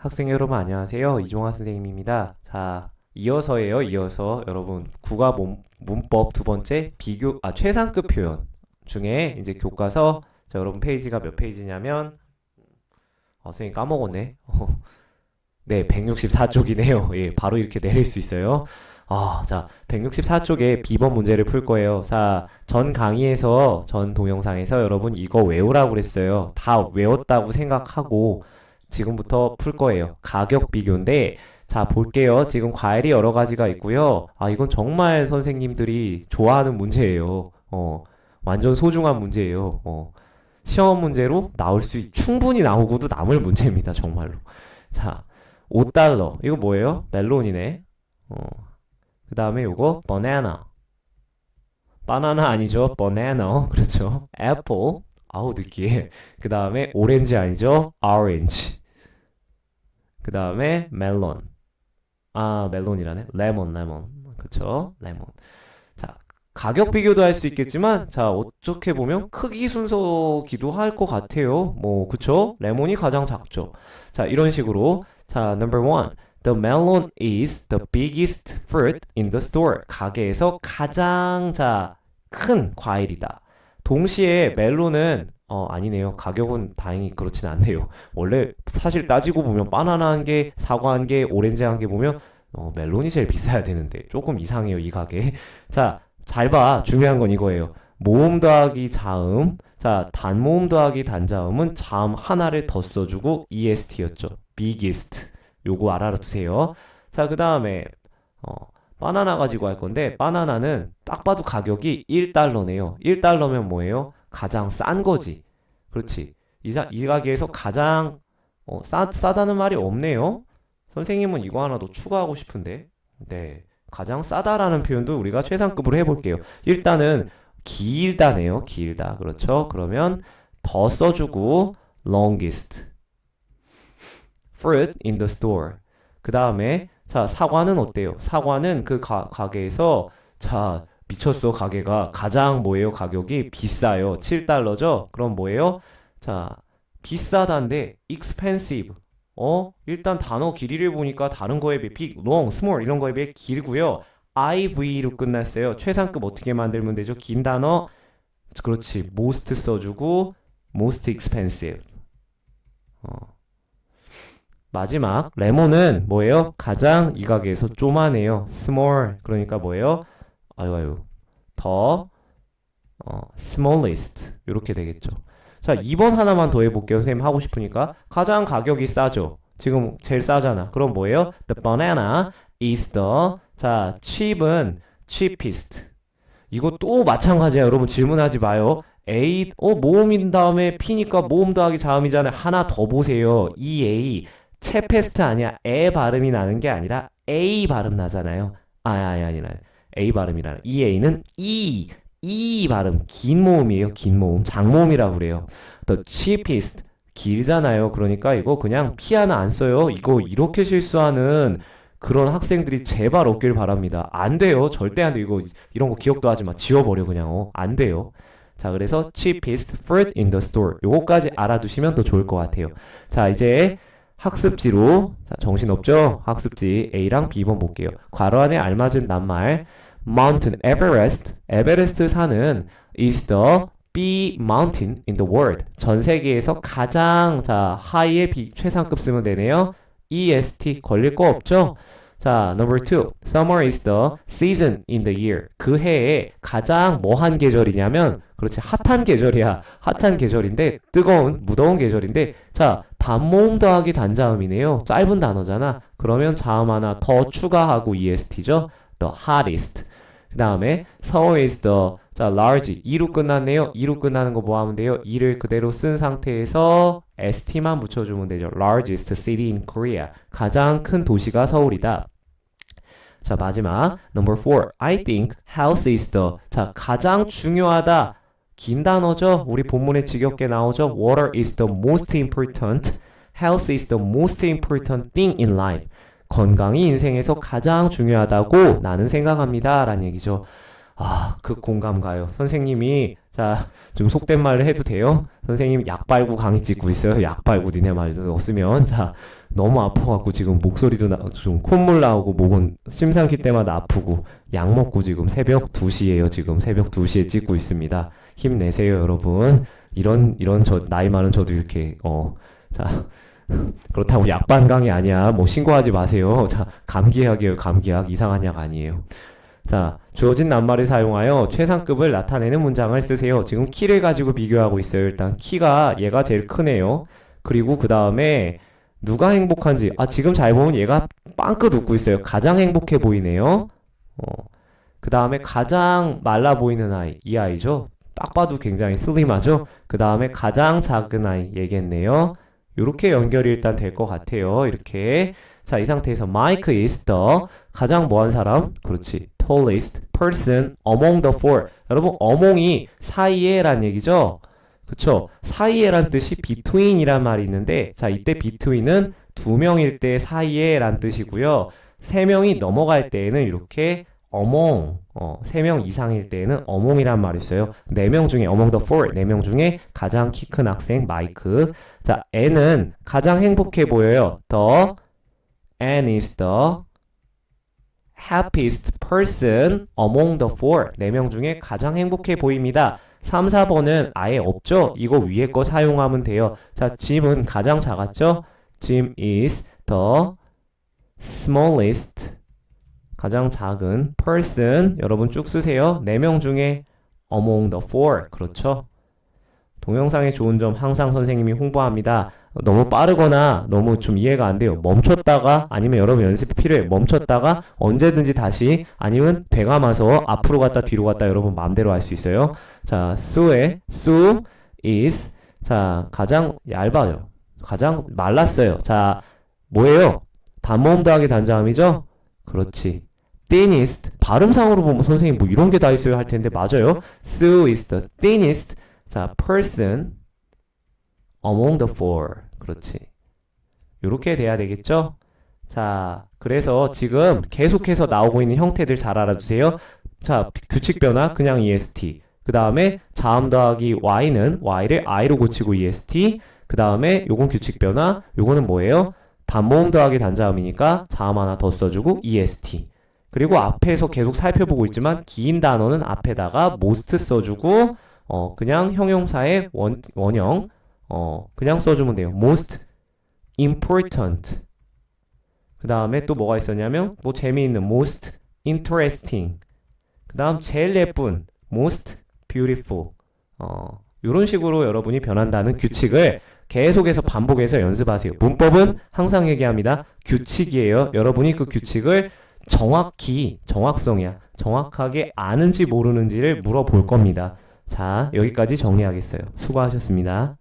학생 여러분 안녕하세요. 이종화 선생님입니다. 자, 이어서예요. 이어서 여러분 국어 문, 문법 두 번째 비교 아 최상급 표현 중에 이제 교과서 자, 여러분 페이지가 몇 페이지냐면 어, 선생님 까먹었네. 네, 164쪽이네요. 예, 바로 이렇게 내릴 수 있어요. 아, 자, 164쪽에 B번 문제를 풀 거예요. 자, 전 강의에서, 전 동영상에서 여러분 이거 외우라고 그랬어요. 다 외웠다고 생각하고 지금부터 풀 거예요. 가격 비교인데, 자, 볼게요. 지금 과일이 여러 가지가 있고요. 아, 이건 정말 선생님들이 좋아하는 문제예요. 어, 완전 소중한 문제예요. 어, 시험 문제로 나올 수, 있- 충분히 나오고도 남을 문제입니다. 정말로. 자, 5달러. 이거 뭐예요? 멜론이네. 어, 그 다음에 요거 바나나 바나나 아니죠 바나나 그렇죠 애플 아우 느끼해 그 다음에 오렌지 아니죠 오렌지 그 다음에 멜론. 아 멜론이라네? 레몬 레몬. 그쵸? 레몬. 자 가격 비교도 할 수 있겠지만 자 어떻게 보면 크기 순서기도 할 것 같아요. 뭐 그쵸? 레몬이 가장 작죠. 자 이런 식으로. 자 number one. The melon is the biggest fruit in the store. 가게에서 가장 자, 큰 과일이다. 동시에 멜론은 어 아니네요. 가격은 다행히 그렇진 않네요. 원래 사실 따지고 보면 바나나 한 개, 사과 한 개, 오렌지 한 개 보면 어 멜론이 제일 비싸야 되는데 조금 이상해요, 이 가게. 자, 잘 봐. 중요한 건 이거예요. 모음 더하기 자음. 자, 단모음 더하기 단자음은 자음 하나를 더 써주고 est였죠. biggest. 요거 알아두세요. 자, 그 다음에, 어, 바나나 가지고 할 건데, 바나나는 딱 봐도 가격이 1달러네요. 1달러면 뭐예요? 가장 싼 거지. 그렇지. 이, 자, 이 가게에서 가장, 어, 싸, 싸다는 말이 없네요. 선생님은 이거 하나 더 추가하고 싶은데. 네. 가장 싸다라는 표현도 우리가 최상급으로 해볼게요. 일단은, 길다네요. 길다. 그렇죠. 그러면, 더 써주고, longest. fruit in the store. 그 다음에 자 사과는 어때요? 사과는 그 가, 가게에서 자 미쳤어 가게가 가장 뭐예요? 가격이 비싸요. 7달러죠? 그럼 뭐예요? 자 비싸단데 expensive. 어 일단 단어 길이를 보니까 다른 거에 비해 big, long, small 이런 거에 비해 길고요. IV로 끝났어요. 최상급 어떻게 만들면 되죠? 긴 단어 그렇지 most 써주고 most expensive. 어. 마지막 레몬은 뭐예요? 가장 이 가게에서 쪼만해요. small 그러니까 뭐예요? 아유 아유 더 어, smallest 이렇게 되겠죠. 자 2번 하나만 더 해볼게요. 선생님 하고 싶으니까 가장 가격이 싸죠. 지금 제일 싸잖아. 그럼 뭐예요? The banana is the 자 cheap은 cheapest. 이거 또 마찬가지야. 여러분 질문하지 마요. A 어 모음인 다음에 P니까 모음 더하기 자음이잖아요. 하나 더 보세요. EA 체페스트 아니야. 에 발음이 나는 게 아니라 A 발음 나잖아요. 아, 아니, 아니라 A 발음이라. EA는 E, E 발음. 긴 모음이에요. 긴 모음. 장모음이라고 그래요. The cheapest. 길잖아요. 그러니까 이거 그냥 P 하나 안 써요. 이거 이렇게 실수하는 그런 학생들이 제발 없길 바랍니다. 안 돼요. 절대 안 돼. 이거 이런 거 기억도 하지 마. 지워버려 그냥. 어. 안 돼요. 자, 그래서 cheapest fruit in the store. 요거까지 알아두시면 더 좋을 것 같아요. 자, 이제 학습지로 자, 정신없죠? 학습지 A랑 B번 볼게요. 괄호 안에 알맞은 낱말 Mountain Everest 에베레스트 산은 is the B mountain in the world. 전 세계에서 가장 자 하이의 비 최상급 쓰면 되네요. EST 걸릴 거 없죠? 자, number two. Summer is the season in the year. 그 해에 가장 뭐한 계절이냐면, 그렇지, 핫한 계절이야. 핫한 계절인데, 뜨거운, 무더운 계절인데, 자, 단모음 더하기 단자음이네요. 짧은 단어잖아. 그러면 자음 하나 더 추가하고 EST죠. The hottest. 그 다음에 서울 is the 자 large 2로 끝났네요. 2로 끝나는 거 뭐 하면 돼요? 2를 그대로 쓴 상태에서 st만 붙여주면 되죠. largest city in Korea. 가장 큰 도시가 서울이다. 자 마지막 number 4. I think health is the 자 가장 중요하다. 긴 단어죠. 우리 본문에 지겹게 나오죠. Water is the most important. Health is the most important thing in life. 건강이 인생에서 가장 중요하다고 나는 생각합니다. 라는 얘기죠. 아, 그 공감 가요. 선생님이, 자, 좀 속된 말을 해도 돼요? 선생님 약 빨고 강의 찍고 있어요. 약 빨고 니네 말 없으면. 자, 너무 아파갖고 지금 목소리도 나, 좀 콧물 나오고 목은 심상킬 때마다 아프고 약 먹고 지금 새벽 2시에요. 지금 새벽 2시에 찍고 있습니다. 힘내세요, 여러분. 이런 이런 저 나이 많은 저도 이렇게 어. 자, 그렇다고 약반강이 아니야. 뭐 신고하지 마세요. 자, 감기약이에요. 감기약. 이상한 약 아니에요. 자, 주어진 낱말을 사용하여 최상급을 나타내는 문장을 쓰세요. 지금 키를 가지고 비교하고 있어요. 일단 키가 얘가 제일 크네요. 그리고 그 다음에 누가 행복한지 아 지금 잘 보면 얘가 빵긋 웃고 있어요. 가장 행복해 보이네요. 어, 그 다음에 가장 말라 보이는 아이 이 아이죠. 딱 봐도 굉장히 슬림하죠. 그 다음에 가장 작은 아이 얘겠네요. 이렇게 연결이 일단 될 것 같아요. 이렇게 자 이 상태에서 Mike is the 가장 뭐한 사람? 그렇지. tallest person among the four. 여러분 among이 사이에란 얘기죠. 그쵸? 사이에란 뜻이 between이란 말이 있는데 자 이때 between은 두 명일 때 사이에란 뜻이고요. 세 명이 넘어갈 때에는 이렇게 among 어, 세명 이상일 때에는 among이란 말이 있어요. 네명 중에 among the four 네명 중에 가장 키 큰 학생 마이크. 자, N은 가장 행복해 보여요. The N is the happiest person among the four. 네명 중에 가장 행복해 보입니다. 3, 4번은 아예 없죠? 이거 위에 거 사용하면 돼요. 자, 짐은 가장 작았죠? 짐 is the smallest. 가장 작은 person. 여러분 쭉 쓰세요. 4명 중에 among the four. 그렇죠? 동영상의 좋은 점 항상 선생님이 홍보합니다. 너무 빠르거나 너무 좀 이해가 안 돼요. 멈췄다가 아니면 여러분 연습이 필요해. 멈췄다가 언제든지 다시 아니면 되감아서 앞으로 갔다 뒤로 갔다 여러분 마음대로 할 수 있어요. 자, 수의 수 is 자, 가장 얇아요. 가장 말랐어요. 자, 뭐예요? 단모음 더하기 단자음이죠? 그렇지. Thinnest 발음상으로 보면 선생님 뭐 이런 게 다 있어요 할 텐데 맞아요. Sue is the thinnest 자 person among the four 그렇지. 요렇게 돼야 되겠죠? 자 그래서 지금 계속해서 나오고 있는 형태들 잘 알아주세요. 자 규칙 변화 그냥 est 그 다음에 자음 더하기 y는 y를 i로 고치고 est 그 다음에 요건 규칙 변화 요거는 뭐예요? 단모음 더하기 단자음이니까 자음 하나 더 써주고 est 그리고 앞에서 계속 살펴보고 있지만 긴 단어는 앞에다가 most 써주고 어 그냥 형용사의 원, 원형 어 그냥 써주면 돼요. most important 그 다음에 또 뭐가 있었냐면 뭐 재미있는 most interesting 그 다음 제일 예쁜 most beautiful 어 이런 식으로 여러분이 변한다는 규칙을 계속해서 반복해서 연습하세요. 문법은 항상 얘기합니다. 규칙이에요. 여러분이 그 규칙을 정확히 정확성이야. 정확하게 아는지 모르는지를 물어볼 겁니다. 자, 여기까지 정리하겠어요. 수고하셨습니다.